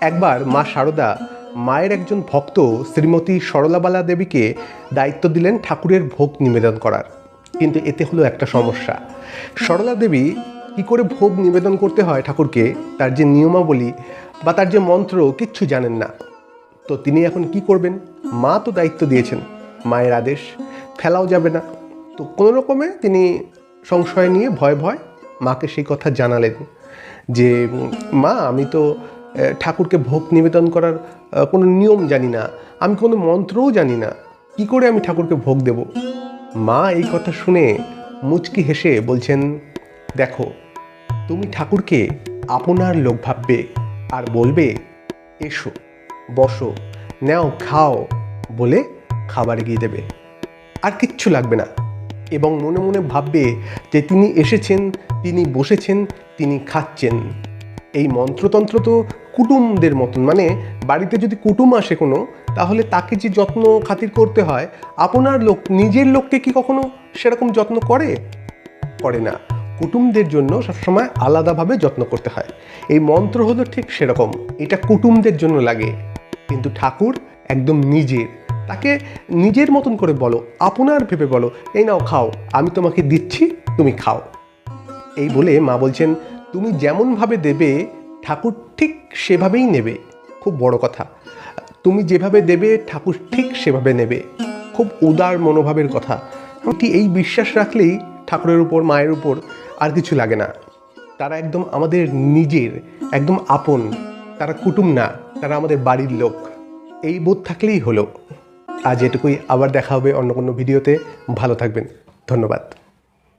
একবার মা শারদা মায়ের একজন ভক্ত শ্রীমতী সরলাবালা দেবীকে দায়িত্ব দিলেন ঠাকুরের ভোগ নিবেদন করার। কিন্তু এতে হলো একটা সমস্যা। সরলা দেবী কী করে ভোগ নিবেদন করতে হয় ঠাকুরকে, তার যে নিয়মাবলী বা তার যে মন্ত্র কিচ্ছু জানেন না। তো তিনি এখন কি করবেন? মা তো দায়িত্ব দিয়েছেন, মায়ের আদেশ, ফেলাও যাবে না। তো কোনো রকমে তিনি সংশয় নিয়ে ভয় ভয় মাকে সেই কথা জানালেন যে, মা, আমি তো ঠাকুরকে ভোগ নিবেদন করার কোনো নিয়ম জানি না। আমি কোনো মন্ত্রও জানি না। কি করে আমি ঠাকুরকে ভোগ দেব? মা এই কথা শুনে মুচকি হেসে বলছেন, দেখো, তুমি ঠাকুরকে আপনার লোক ভাববে আর বলবে, এসো, বসো, নাও, খাও বলে খাবার এগিয়ে দেবে। আর কিচ্ছু লাগবে না। এবং মনে মনে ভাববে যে তিনি এসেছেন, তিনি বসেছেন, তিনি খাচ্ছেন। এই মন্ত্রতন্ত্র তো কুটুমদের মতন। মানে বাড়িতে যদি কুটুম আসে কোনো, তাহলে তাকে যে যত্ন খাতির করতে হয়, আপনার লোক, নিজের লোককে কি কখনো সেরকম যত্ন করে? করে না। কুটুমদের জন্য সবসময় আলাদাভাবে যত্ন করতে হয়। এই মন্ত্র হলো ঠিক সেরকম, এটা কুটুমদের জন্য লাগে। কিন্তু ঠাকুর একদম নিজের। তাকে নিজের মতন করে বলো, আপনার ভেবে বলো, এই নাও, খাও, আমি তোমাকে দিচ্ছি, তুমি খাও। এই বলে মা বলছেন তুমি যেমনভাবে দেবে, ঠাকুর ঠিক সেভাবেই নেবে। খুব বড় কথা। তুমি যেভাবে দেবে, ঠাকুর ঠিক সেভাবে নেবে। খুব উদার মনোভাবের কথা। এই বিশ্বাস রাখলেই ঠাকুরের উপর, মায়ের উপর আর কিছু লাগে না। তারা একদম আমাদের নিজের, একদম আপন। তারা কুটুম না, তারা আমাদের বাড়ির লোক। এই বোধ থাকলেই হলো। আজ এটুকুই। আবার দেখা হবে অন্য কোনো ভিডিওতে। ভালো থাকবেন। ধন্যবাদ।